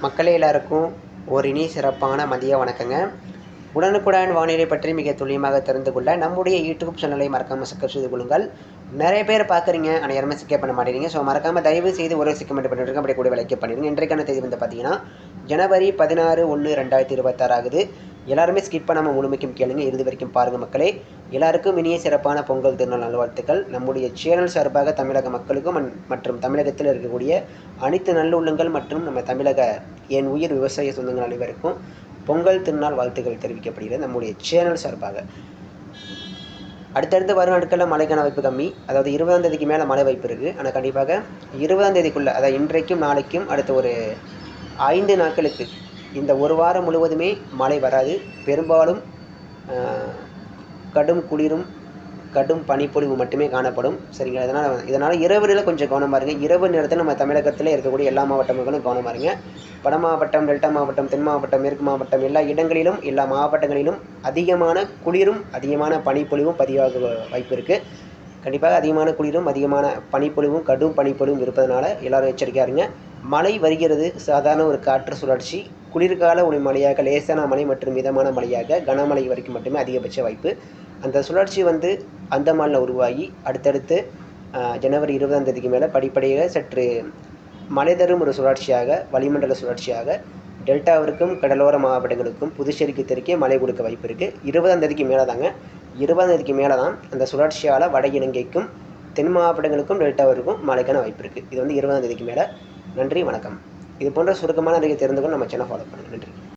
மக்களே எல்லாருக்கும் ஒரு இனி சிறப்பான மதிய வணக்கங்க. உடனுக்குடன் வானிலை பற்றி மிக துல்லியமாக தெரிந்து கொள்ள நம்முடைய யூடியூப் சேனலை மறக்காமல் சப்ஸ்கிரைப் செய்து கொள்ளுங்கள். நிறைய பேர் பார்க்குறீங்க ஆனால் யாருமே சிக்கப் பண்ண மாட்டேங்கிறீங்க ஸோ மறக்காமல் தயவு செய்து ஒரு சிக்கமெண்ட் பண்ணிட்டு அப்படி கூட வேலைக்கு பண்ணிடுங்க. இன்றைக்கான தேதி வந்து பார்த்தீங்கன்னா ஜனவரி பதினாறு ஒன்று ரெண்டாயிரத்தி இருபத்தாறு ஆகுது. எல்லாருமே ஸ்கிப் பண்ணாமல் முழுமைக்கும் கேளுங்க. இறுதி வரைக்கும் பாருங்கள் மக்களே. எல்லாருக்கும் இனிய சிறப்பான பொங்கல் திருநாள் நல்வாழ்த்துக்கள். நம்முடைய சேனல் சார்பாக தமிழக மக்களுக்கும் மற்றும் தமிழகத்தில் இருக்கக்கூடிய அனைத்து நல்லுள்ளங்கள் மற்றும் நம்ம தமிழக என் உயிர் விவசாய சொந்தங்கள் அனைவருக்கும் பொங்கல் திருநாள் வாழ்த்துக்கள் தெரிவிக்கப்படுகிறது நம்முடைய சேனல் சார்பாக. அடுத்தடுத்து வரும் நாட்களில் மழைக்கான வாய்ப்பு கம்மி. அதாவது இருபதாம் தேதிக்கு மேலே மழை வாய்ப்பு இருக்குது ஆனால் கண்டிப்பாக இருபதாம் தேதிக்குள்ளே அதாவது இன்றைக்கும் நாளைக்கும் அடுத்த ஒரு ஐந்து நாட்களுக்கு இந்த ஒரு வாரம் முழுவதுமே மழை வராது. பெரும்பாலும் கடும் குளிரும் கடும் பனிப்பொழிவு மட்டுமே காணப்படும். சரிங்களா? இதனால் இதனால் இரவுல கொஞ்சம் கவனமாக இருங்க. இரவு நேரத்தில் நம்ம தமிழகத்தில் இருக்கக்கூடிய எல்லா மாவட்டங்களும் கவனமாக இருங்க. வட மாவட்டம் டெல்டா மாவட்டம் தென் மாவட்டம் மேற்கு மாவட்டம் எல்லா இடங்களிலும் எல்லா மாவட்டங்களிலும் அதிகமான குளிரும் அதிகமான பனிப்பொழிவும் பதிவாக வாய்ப்பு இருக்குது கண்டிப்பாக அதிகமான குளிரும் அதிகமான பனிப்பொழிவும் கடும் பனிப்பொழிவும் இருப்பதனால எல்லோரும் எச்சரிக்கையாக இருங்க. மழை வருகிறது. சாதாரண ஒரு காற்று சுழற்சி. குளிர்கால ஒரு மழையாக லேசான மழை மற்றும் மிதமான மழையாக கனமழை வரைக்கும் மட்டுமே அதிகபட்ச வாய்ப்பு. அந்த சுழற்சி வந்து அந்தமானில் உருவாகி அடுத்தடுத்து ஜனவரி இருபதாம் தேதிக்கு மேலே படிப்படியாக சற்று மழை தரும் ஒரு சுழற்சியாக வளிமண்டல சுழற்சியாக டெல்டாவிற்கும் கடலோர மாவட்டங்களுக்கும் புதுச்சேரிக்கு தெற்கே மழை கொடுக்க வாய்ப்பு இருக்குது இருபதாம் தேதிக்கு மேலே தாங்க இருபதாம் தேதிக்கு மேலே தான் அந்த சுழற்சியால் வட இலங்கைக்கும் தென் மாவட்டங்களுக்கும் டெல்டாவிற்கும் மழைக்கான வாய்ப்பு இருக்குது இது வந்து இருபதாம் தேதிக்கு மேலே. நன்றி வணக்கம். இது போன்ற சுருக்கமான அறிக்கை தெரிந்து கொண்டு நம்ம சேனல் ஃபாலோ பண்ணுங்கள் நன்றி.